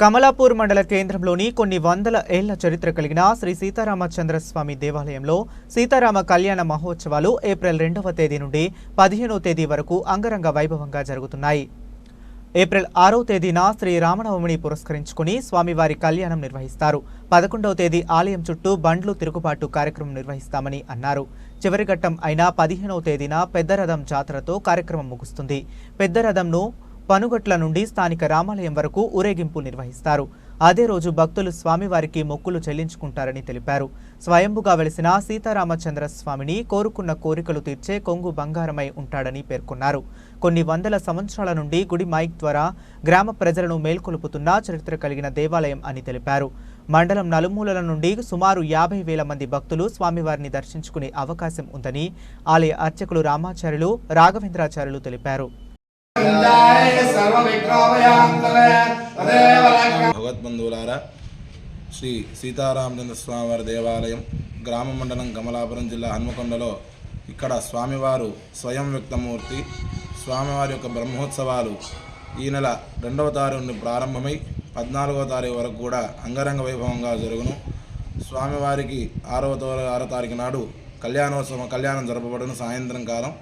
కమలాపూర్ మండల కేంద్రంలోని కొన్ని వందల ఏళ్ళ చరిత్ర కలిగిన శ్రీ సీతారామచంద్ర స్వామి దేవాలయంలో సీతారామ కళ్యాణ మహోత్సవాలు ఏప్రిల్ రెండవ తేదీ నుండి పదిహేనవ తేదీ వరకు అంగరంగ వైభవంగా జరుగుతున్నాయి. ఏప్రిల్ ఆరో తేదీన శ్రీ రామనవమిని పురస్కరించుకుని స్వామివారి కళ్యాణం నిర్వహిస్తారు. పదకొండవ తేదీ ఆలయం చుట్టూ బండ్లు తిరుగుబాటు కార్యక్రమం నిర్వహిస్తామని అన్నారు. చివరి ఘట్టం అయిన పదిహేనవ తేదీన పెద్దరథం జాతరతో కార్యక్రమం ముగుస్తుంది. పెద్దరథంను పనుగట్ల నుండి స్థానిక రామాలయం వరకు ఊరేగింపు నిర్వహిస్తారు. అదే రోజు భక్తులు స్వామివారికి మొక్కులు చెల్లించుకుంటారని తెలిపారు. స్వయంభుగా వెలిసిన సీతారామచంద్ర స్వామిని కోరుకున్న కోరికలు తీర్చే కొంగు బంగారమై ఉంటాడని పేర్కొన్నారు. కొన్ని వందల సంవత్సరాల నుండి గుడి మైక్ ద్వారా గ్రామ ప్రజలను మేల్కొలుపుతున్న చరిత్ర కలిగిన దేవాలయం అని తెలిపారు. మండలం నలుమూలల నుండి సుమారు యాభై వేల మంది భక్తులు స్వామివారిని దర్శించుకునే అవకాశం ఉందని ఆలయ అర్చకులు రామాచార్యులు రాఘవేంద్రాచార్యులు తెలిపారు. భగవద్బంధువులారా శ్రీ సీతారామచంద్ర స్వామివారి దేవాలయం గ్రామ మండలం కమలాపురం జిల్లా హన్మకొండలో ఇక్కడ స్వామివారు స్వయం వ్యక్తమూర్తి స్వామివారి యొక్క బ్రహ్మోత్సవాలు ఈ నెల రెండవ తారీఖు నుండి ప్రారంభమై పద్నాలుగవ తారీఖు వరకు కూడా అంగరంగ వైభవంగా జరుగును. స్వామివారికి ఆరవ తో ఆరో తారీఖు నాడు కళ్యాణోత్సవం కళ్యాణం జరపబడును సాయంత్రం కాలం.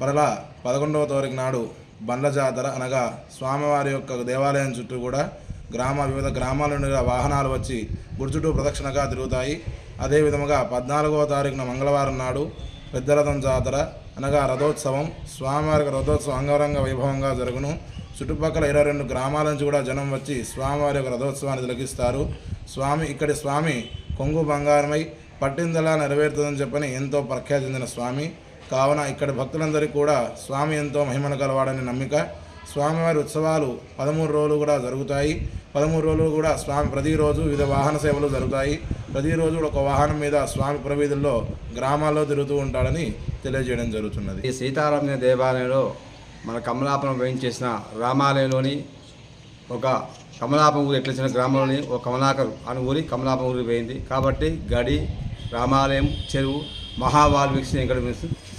మరలా పదకొండవ తారీఖు నాడు బండ్ల జాతర అనగా స్వామివారి యొక్క దేవాలయం చుట్టూ కూడా గ్రామ వివిధ గ్రామాల నుండి వాహనాలు వచ్చి గుడి చుట్టూ ప్రదక్షిణగా తిరుగుతాయి. అదేవిధముగా పద్నాలుగవ తారీఖున మంగళవారం నాడు పెద్ద రథం జాతర అనగా రథోత్సవం. స్వామివారికి రథోత్సవం అంగరంగ వైభవంగా జరుగును. చుట్టుపక్కల ఇరవై రెండు గ్రామాల నుంచి కూడా జనం వచ్చి స్వామివారి యొక్క రథోత్సవాన్ని తిలకిస్తారు. స్వామి ఇక్కడి స్వామి కొంగు బంగారమై పట్టిందలా నెరవేరుతుందని చెప్పని ఎంతో ప్రఖ్యాతి చెందిన స్వామి. కావున ఇక్కడ భక్తులందరికీ కూడా స్వామి ఎంతో మహిమను కలవాడని నమ్మిక స్వామివారి ఉత్సవాలు పదమూడు రోజులు కూడా జరుగుతాయి. పదమూడు రోజులు కూడా స్వామి ప్రతిరోజు వివిధ వాహన సేవలు జరుగుతాయి. ప్రతిరోజు కూడా ఒక వాహనం మీద స్వామి ప్రవీధుల్లో గ్రామాల్లో తిరుగుతూ ఉంటాడని తెలియజేయడం జరుగుతున్నది. ఈ సీతారామ దేవాలయంలో మన కమలాపురం వేయించేసిన రామాలయంలోని ఒక కమలాపం ఊరు ఎట్లా చిన్న గ్రామంలోని ఒక కమలాకరు అని ఊరి కమలాపం ఊరి పోయింది కాబట్టి గడి రామాలయం చెరువు మహావాల్మీకి ఇక్కడ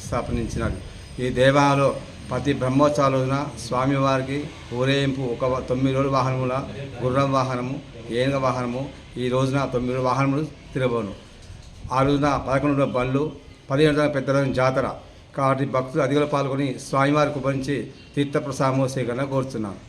స్థాపించినాడు ఈ దేవాలయంలో ప్రతి బ్రహ్మోత్సవాల రోజున స్వామివారికి ఊరేయింపు ఒక తొమ్మిది రోజుల వాహనముల గుర్రం వాహనము ఏనుగ వాహనము ఈ రోజున తొమ్మిది రోజుల వాహనములు తిరగబోను ఆ రోజున పదకొండు బళ్ళు బండ్లు పదిహేను రోజుల పెద్ద రోజున జాతర. కాబట్టి భక్తులు అధికలు పాల్గొని స్వామివారికి ఉపరించి తీర్థప్రసాదము స్వీకరణ కోరుతున్నాను